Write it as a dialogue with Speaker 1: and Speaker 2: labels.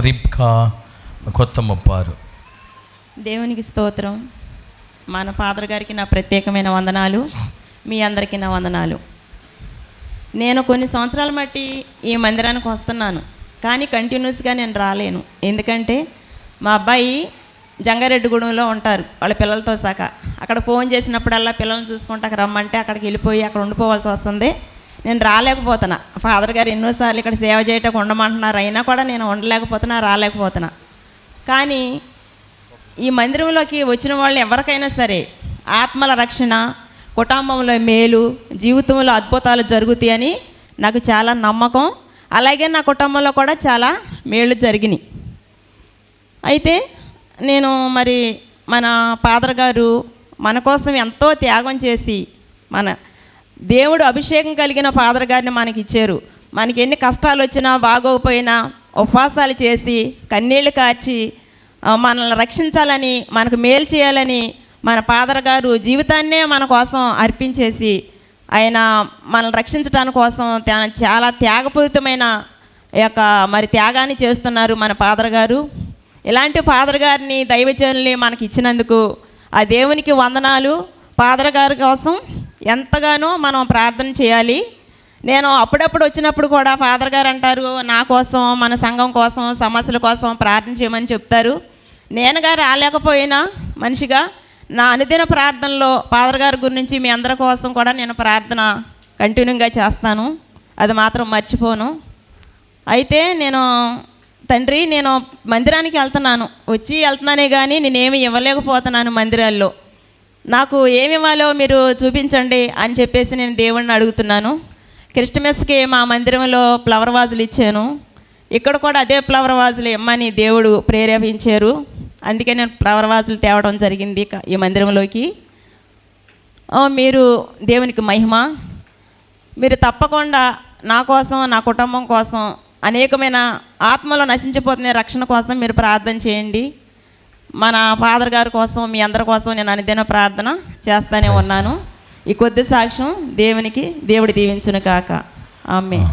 Speaker 1: రిబ్కా కొత్త ముప్పారు.
Speaker 2: దేవునికి స్తోత్రం. మన ఫాదర్ గారికి నా ప్రత్యేకమైన వందనాలు. మీ అందరికీ నా వందనాలు. నేను కొన్ని సంవత్సరాల మట్టి ఈ మందిరానికి వస్తున్నాను. కానీ కంటిన్యూస్గా నేను రాలేను. ఎందుకంటే మా అబ్బాయి జంగారెడ్డిగూడెంలో ఉంటారు. వాళ్ళ పిల్లలతో సహా. అక్కడ ఫోన్ చేసినప్పుడల్లా పిల్లల్ని చూసుకుంటాక రమ్మంటే అక్కడికి వెళ్ళిపోయి అక్కడ ఉండిపోవాల్సి వస్తుంది. నేను రాలేకపోతున్నా. ఫాదర్ గారు ఎన్నోసార్లు ఇక్కడ సేవ చేయటం ఉండమంటున్నారు. అయినా కూడా నేను ఉండలేకపోతున్నా రాలేకపోతున్నా. కానీ ఈ మందిరంలోకి వచ్చిన వాళ్ళు ఎవరికైనా సరే ఆత్మల రక్షణ కుటుంబంలో మేలు జీవితంలో అద్భుతాలు జరుగుతాయని నాకు చాలా నమ్మకం. అలాగే నా కుటుంబంలో కూడా చాలా మేలు జరిగినాయి. అయితే నేను మరి మన ఫాదర్ గారు మన కోసం ఎంతో త్యాగం చేసి మన దేవుడు అభిషేకం కలిగిన ఫాదర్ గారిని మనకి ఇచ్చారు మనకి ఎన్ని కష్టాలు వచ్చినా బాగోకపోయినా ఉపవాసాలు చేసి కన్నీళ్ళు కార్చి మనల్ని రక్షించాలని మనకు మేలు చేయాలని మన ఫాదర్ గారు జీవితాన్నే మన కోసం అర్పించేసి ఆయన మనల్ని రక్షించడానికి కోసం తన చాలా త్యాగపూరితమైన యొక్క మరి త్యాగాన్ని చేస్తున్నారు మన ఫాదర్ గారు. ఇలాంటి ఫాదర్ గారిని దైవజనుల్ని మనకి ఇచ్చినందుకు ఆ దేవునికి వందనాలు. ఫాదర్ గారి కోసం ఎంతగానో మనం ప్రార్థన చేయాలి. నేను అప్పుడప్పుడు వచ్చినప్పుడు కూడా ఫాదర్ గారు అంటారు నా కోసం మన సంఘం కోసం సమస్యల కోసం ప్రార్థన చేయమని చెప్తారు. నేనుగా రాలేకపోయినా మనిషిగా నా అనుదిన ప్రార్థనలో ఫాదర్ గారి గురించి మీ అందరి కోసం కూడా నేను ప్రార్థన కంటిన్యూగా చేస్తాను. అది మాత్రం మర్చిపోను. అయితే నేను తండ్రి నేను మందిరానికి వెళ్తున్నాను. వచ్చి వెళ్తున్నానే కానీ నేనేమి ఇవ్వలేకపోతున్నాను మందిరాల్లో. నాకు ఏమి ఇవ్వాలో మీరు చూపించండి అని చెప్పేసి నేను దేవుడిని అడుగుతున్నాను. క్రిస్టమస్కి మా మందిరంలో ఫ్లవర్ వాజులు ఇచ్చాను. ఇక్కడ కూడా అదే ఫ్లవర్ వాజులు ఇమ్మని దేవుడు ప్రేరేపించారు. అందుకే నేను ఫ్లవర్ వాజులు తేవడం జరిగింది ఈ మందిరంలోకి. మీరు దేవునికి మహిమ. మీరు తప్పకుండా నా కోసం నా కుటుంబం కోసం అనేకమైన ఆత్మలో నశించిపోతున్న రక్షణ కోసం మీరు ప్రార్థన చేయండి. మన ఫాదర్ గారి కోసం మీ అందరి కోసం నేను అనుదిన ప్రార్థన చేస్తానే ఉన్నాను. ఈ కొద్ది సాక్ష్యం దేవునికి దేవుడు దీవించును కాక. ఆమె.